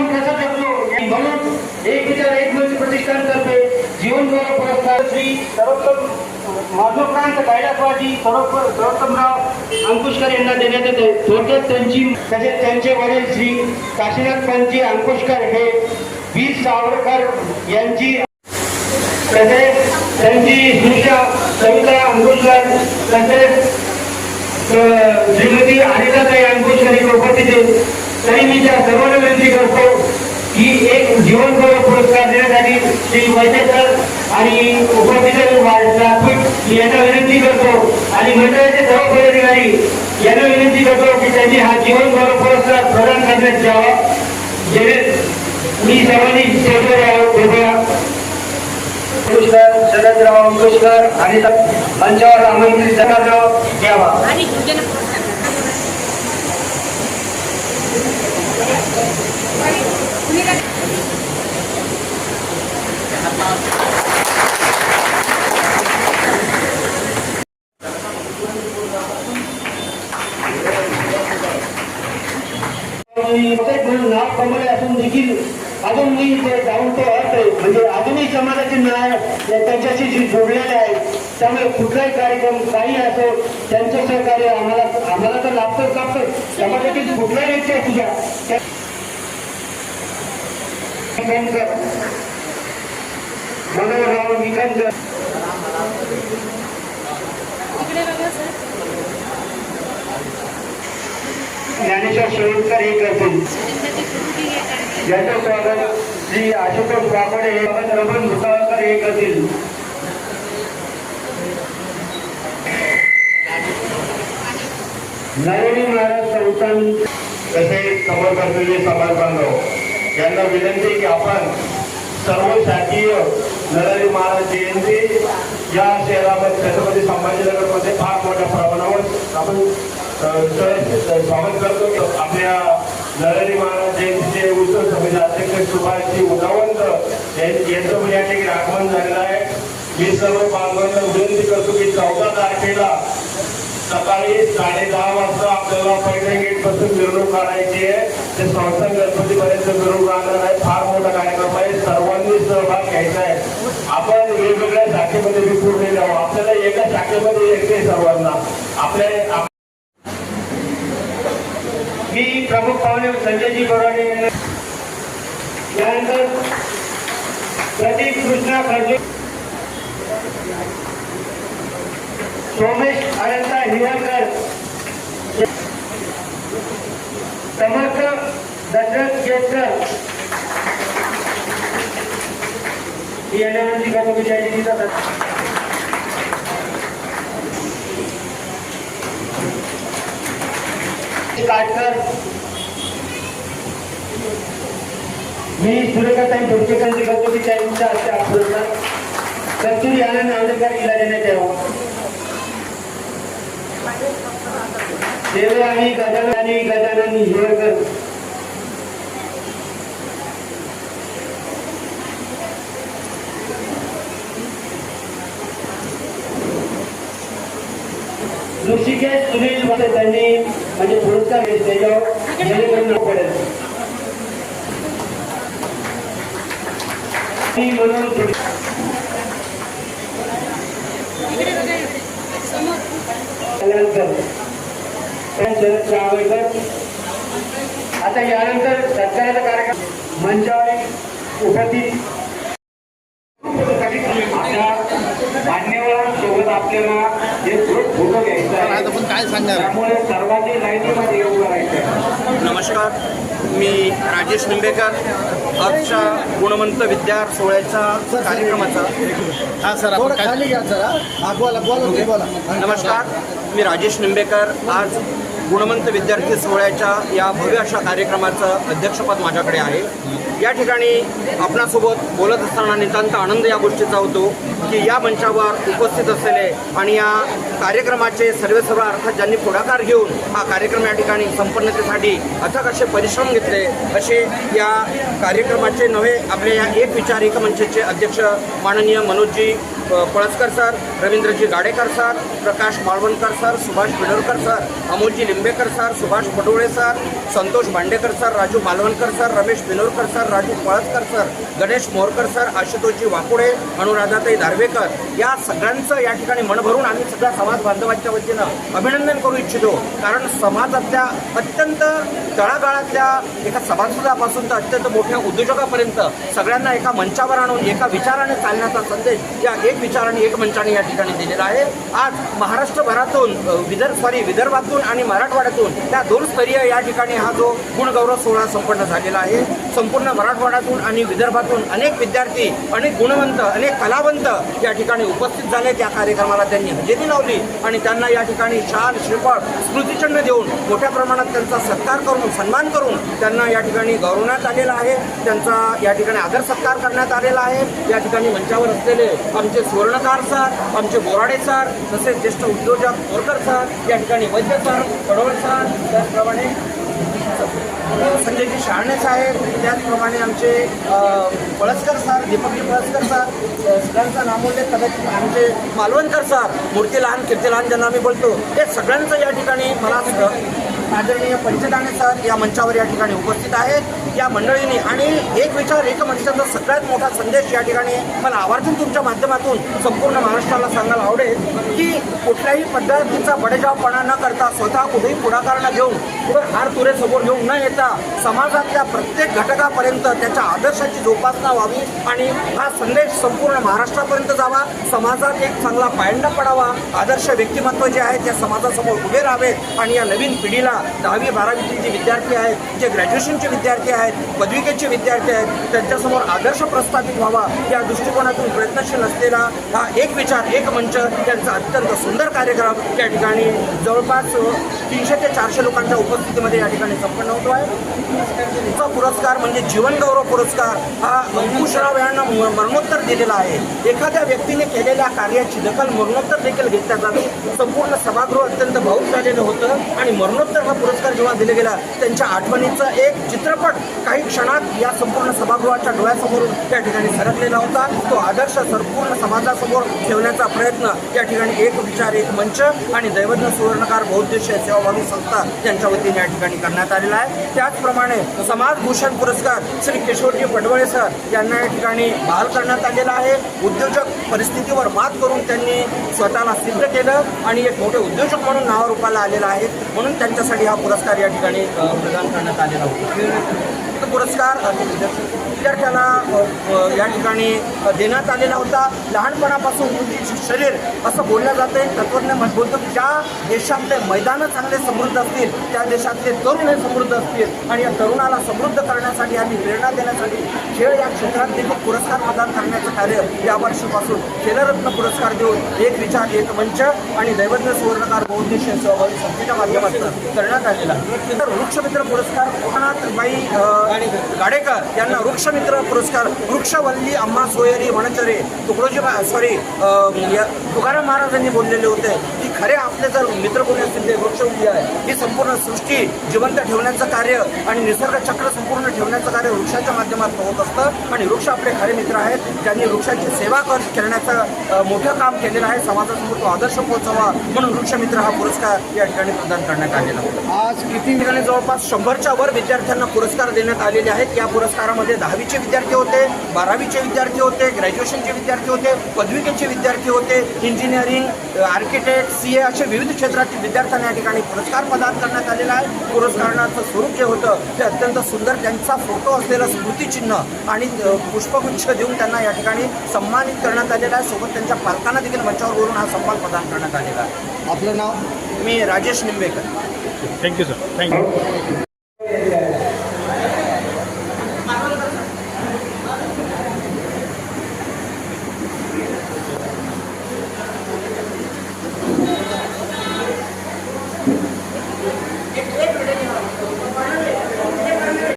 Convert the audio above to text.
आपण कसं करतो. म्हणून एक विचार एक मंच प्रतिष्ठानतर्फे जीवन गौरव पुरस्कार श्री सर्वोत्तम माधवकांत कैलासवाजी सर्वोत्तम सर्वोत्तमराव अंकुशकर यांना देण्यात येते. थोडक्यात त्यांची तसेच त्यांचे वडील श्री काशीनाथ पंतजी अंकुशकर हे वीर सावरकर यांची तसेच त्यांची सुशा कविता अंकुशकर तसेच श्रीमती अनिताताई अंकुशकर उपस्थित आहेत तरी मी त्या सर्वांना विनंती करतो की एक जीवन गौरव पुरस्कार देण्यासाठी श्री वैद्यकर आणि उपस्थित यांना विनंती करतो. आणि मंडळाचे सर्व पदाधिकारी यांना विनंती करतो की त्यांनी हा जीवन गौरव पुरस्कार प्रदान करण्यात यावा जेणे मी सर्वांनी कृपया पुरस्कार शरदराव अंकुशकर आणि मंचावर आमंत्रित शरदराव घ्यावा आणि जन प्रत्येक म्हणून असून देखील अजून मी ते जाऊन ते अर्थ म्हणजे अजूनही समाजाचे न्याय त्यांच्याशी जी जोडलेले आहे त्यामुळे कुठलाही कार्यक्रम काही असो त्यांचं सहकार्य आम्हाला आम्हाला तर लाभतंच लाभतं समाजातील कुठलाही व्यक्ती असू द्या त्या- मनोहरराव सर. ज्ञानेश्वर शिरोडकर हे करतील. हे ज्यांचं स्वागत श्री आशुतोष वाकडे हे रमण भुसावळकर हे करतील. नरहरी महाराज संस्थान तसेच समोर बांधव? यांना विनंती की आपण सर्व शासकीय नरहरी महाराज जयंती या शहरामध्ये छत्रपती संभाजीनगरमध्ये फार मोठ्या प्रमाणावर आपण स्वागत करतो. आपल्या नरहरी महाराज जयंतीचे उत्सव समिती अध्यक्ष सुभाषजी उदावंत यांचं या ठिकाणी आगमन झालेलं आहे. मी सर्व बांधवांना विनंती करतो की चौदा तारखेला सकाळी साडे दहा वाजता आपल्याला पैठण गेटपासून मिरवणूक काढायची आहे. ते संस्था गणपती पर्यंत मिरवणूक राहणार आहे. फार मोठा कार्यक्रम आहे. सर्वांनी सहभाग घ्यायचा आहे. आपण वेगवेगळ्या शाखेमध्ये विखुरले जाऊ आपल्याला एका शाखेमध्ये येते सर्वांना. आपल्या मी प्रमुख पाहुणे संजयजी बोराडे. यानंतर प्रदीप कृष्णा खर्जे सोमेश अनंता हिरकर समर्थ दशरथ केतकर ही येण्याची जाहीर की जयंती काटकर मी सुरेखाताई धोडकेकरांची करतो की त्यांच्या हस्ते हा पुरस्कार कस्तुरी आनंद आंबेडकर हिला देण्यात यावं. देवे आणि गजानन आणि गजानन हिवरकर ऋषिकेश सुनील मध्ये त्यांनी म्हणजे पुरस्कार घेतले त्याच्यावर जेणेकरून पडेल. ती म्हणून थोडी- इकडे बघा समोर त्यानंतर त्या शरद जावळकर आता यानंतर सत्काराचा कार्यक्रम मंचावर उपस्थित मान्यवरांसोबत आपल्याला जे फोटो घ्यायचा आहे. पण काय सांगणार? त्यामुळे सर्वांनी लाईनीमध्ये उभं राहायचं नमस्कार मी राजेश निंबेकर आजच्या गुणवंत विद्यार सोहळ्याच्या कार्यक्रमाचा. हा सर आपण काय खाली घ्या सर बोला बोला ते बोला. नमस्कार मी राजेश निंबेकर आज गुणवंत विद्यार्थी सोहळ्याच्या या भव्य अशा कार्यक्रमाचं अध्यक्षपद माझ्याकडे आहे. या ठिकाणी आपणासोबत बोलत असताना नितांत आनंद या गोष्टीचा होतो की या मंचावर उपस्थित असलेले आणि या कार्यक्रमाचे सर्व सर्व अर्थात ज्यांनी पुढाकार घेऊन हा कार्यक्रम या ठिकाणी संपन्नतेसाठी अथक असे परिश्रम घेतले असे या कार्यक्रमाचे नव्हे आपले या एक विचार एक मंचचे अध्यक्ष माननीय Manojji Palaskar sir Ravindraji Gadekar sir Prakash Malvankar sir Subhash Bidorkar sir Amolji Limbekar sir Subhash Patole sir Santosh Bhandekar sir Raju Malvankar sir Ramesh Binorkar sir Raju Palaskar sir Ganesh Morkar sir आशुतोषजी Wakude अनुराधाताई दार्वेकर. या सगळ्यांचं या ठिकाणी मन भरून आम्ही सगळ्या समाज बांधवांच्या वतीनं अभिनंदन करू इच्छितो. कारण समाजातल्या अत्यंत तळागाळातल्या एका सभासदापासून तर अत्यंत मोठ्या उद्योजकापर्यंत सगळ्यांना एका मंचावर आणून एका विचाराने चालण्याचा संदेश या एक विचाराने एक मंचाने या ठिकाणी दिलेला आहे. आज महाराष्ट्रभरातून विदर्भ सॉरी विदर्भातून आणि मराठवाड्यातून त्या दोन स्तरीय या ठिकाणी हा जो गुणगौरव सोहळा संपन्न झालेला आहे. संपूर्ण मराठवाड्यातून आणि विदर्भातून अनेक विद्यार्थी अनेक गुणवंत अनेक कलावंत या ठिकाणी उपस्थित झाले. त्या कार्यक्रमाला त्यांनी हजेरी लावली आणि त्यांना या ठिकाणी शाल श्रीफळ स्मृतिचिन्ह देऊन मोठ्या प्रमाणात त्यांचा सत्कार करून सन्मान करून त्यांना या ठिकाणी गौरवण्यात आलेला आहे. त्यांचा या ठिकाणी आदर सत्कार करण्यात आलेला आहे. या ठिकाणी मंचावर असलेले आमचे सुवर्णकार सर आमचे बोराडे सर तसेच ज्येष्ठ उद्योजक बोरकर सर या ठिकाणी वैद्य सर पडवळ सर त्याचप्रमाणे संजयजी शहाणे साहेब त्याचप्रमाणे आमचे पळसकर सर दीपकजी पळसकर सर सगळ्यांचा नामोल्लेख कदाचित आमचे मालवणकर सर मूर्ती लहान कीर्ती लहान ज्यांना आम्ही बोलतो हे सगळ्यांचं या ठिकाणी मला स- आदरणीय पंचदाणे सर या मंचावर या ठिकाणी उपस्थित आहेत. या मंडळींनी आणि एक विचार एक मंचाचा सगळ्यात मोठा संदेश या ठिकाणी मला आवर्जून तुमच्या माध्यमातून संपूर्ण महाराष्ट्राला सांगायला आवडेल की कुठल्याही पद्धतीचा बडेजावपणा न करता स्वतः कुठेही पुढाकार न घेऊन पुढे हार तुरे समोर घेऊन न येता समाजातल्या प्रत्येक घटकापर्यंत त्याच्या आदर्शाची जोपासना व्हावी आणि हा संदेश संपूर्ण महाराष्ट्रापर्यंत जावा. समाजात एक चांगला पायंडा पडावा. आदर्श व्यक्तिमत्व जे आहे त्या समाजासमोर उभे राहावेत आणि या नवीन पिढीला दहावी बारावीतील जे विद्यार्थी आहेत जे ग्रॅज्युएशनचे विद्यार्थी आहेत पदविकेचे विद्यार्थी आहेत त्यांच्यासमोर आदर्श प्रस्थापित व्हावा या दृष्टिकोनातून प्रयत्नशील असलेला हा एक विचार एक मंच त्यांचा अत्यंत सुंदर कार्यक्रम या ठिकाणी जवळपास तीनशे ते चारशे लोकांच्या उपस्थितीमध्ये या ठिकाणी संपन्न होतो आहे. चा पुरस्कार म्हणजे जीवन गौरव पुरस्कार हा अंकुशराव यांना म- मरणोत्तर दिलेला आहे. एखाद्या व्यक्तीने केलेल्या कार्याची दखल मरणोत्तर देखील घेतल्या जाते. संपूर्ण सभागृह अत्यंत भाऊक झालेलं होतं आणि मरणोत्तर हा पुरस्कार जेव्हा दिला गेला त्यांच्या आठवणीचा एक चित्रपट काही क्षणात या संपूर्ण सभागृहाच्या डोळ्यासमोरून त्या ठिकाणी सरकलेला होता. तो आदर्श संपूर्ण समाजासमोर ठेवण्याचा प्रयत्न या ठिकाणी एक विचार एक मंच आणि दैवज्ञ सुवर्णकार बहुद्देशीय सेवाभावी संस्था यांच्या वतीने या ठिकाणी करण्यात आलेला आहे. त्याचप्रमाणे समाजभूषण पुरस्कार श्री किशोरजी पडवळे सर यांना या ठिकाणी बहाल करण्यात आलेला आहे. उद्योजक परिस्थितीवर मात करून त्यांनी स्वतःला सिद्ध केलं आणि एक मोठे उद्योजक म्हणून नावारूपाला आलेला आहे. म्हणून त्यांच्यासाठी हा पुरस्कार या ठिकाणी प्रदान करण्यात आलेला होता. पुरस्कार विद्यार्थ्याला या ठिकाणी देण्यात आलेला होता. लहानपणापासून शरीर असं बोललं जाते. तत्वज्ञ मत बोलतो की ज्या देशातले मैदानं चांगले समृद्ध असतील त्या देशातले तरुण हे समृद्ध असतील आणि या तरुणाला समृद्ध करण्यासाठी आणि प्रेरणा देण्यासाठी खेळ या क्षेत्रात देखील पुरस्कार प्रदान करण्याचं कार्य यावर्षीपासून खेलरत्न पुरस्कार देऊन एक विचार एक मंच आणि दैवज्ञ सुवर्णकार बहुउद्देशीय सहभागी संस्थेच्या माध्यमातून करण्यात आलेला तर वृक्षमित्र पुरस्कार कोकणात बाई गाडेकर यांना वृक्ष वृक्षमित्र पुरस्कार वृक्षवल्ली अम्मा सोयरी वनचरे तुकडोजी सॉरी तुकाराम महाराजांनी बोललेले होते. की खरे आपले जर मित्र कोणी असतील ते वृक्षवल्ली आहे ही संपूर्ण सृष्टी जिवंत ठेवण्याचं कार्य आणि निसर्ग चक्र संपूर्ण ठेवण्याचं कार्य वृक्षाच्या माध्यमातून होत असतं. आणि वृक्ष आपले खरे मित्र आहेत ज्यांनी वृक्षाची सेवा कर करण्याचं मोठं काम केलेलं आहे. समाजासमोर तो आदर्श पोहोचावा म्हणून वृक्षमित्र हा पुरस्कार या ठिकाणी प्रदान करण्यात आलेला होता. आज किती ठिकाणी जवळपास शंभरच्या वर विद्यार्थ्यांना पुरस्कार देण्यात आलेले आहेत. या पुरस्कारामध्ये दहावीचे विद्यार्थी होते बारावीचे विद्यार्थी होते ग्रॅज्युएशनचे विद्यार्थी होते पदविकेचे विद्यार्थी होते इंजिनिअरिंग आर्किटेक्ट सी ए असे विविध क्षेत्रातील विद्यार्थ्यांना या ठिकाणी पुरस्कार प्रदान करण्यात आलेला आहे. पुरस्काराचं स्वरूप जे होतं ते अत्यंत सुंदर त्यांचा फोटो असलेलं स्मृतिचिन्ह आणि पुष्पगुच्छ देऊन त्यांना या ठिकाणी सन्मानित करण्यात आलेला आहे. सोबत त्यांच्या पालकांना देखील मंचावर बोलून हा सन्मान प्रदान करण्यात आलेला आहे. आपलं नाव? मी Rajesh Nimbekar. Thank you sir thank you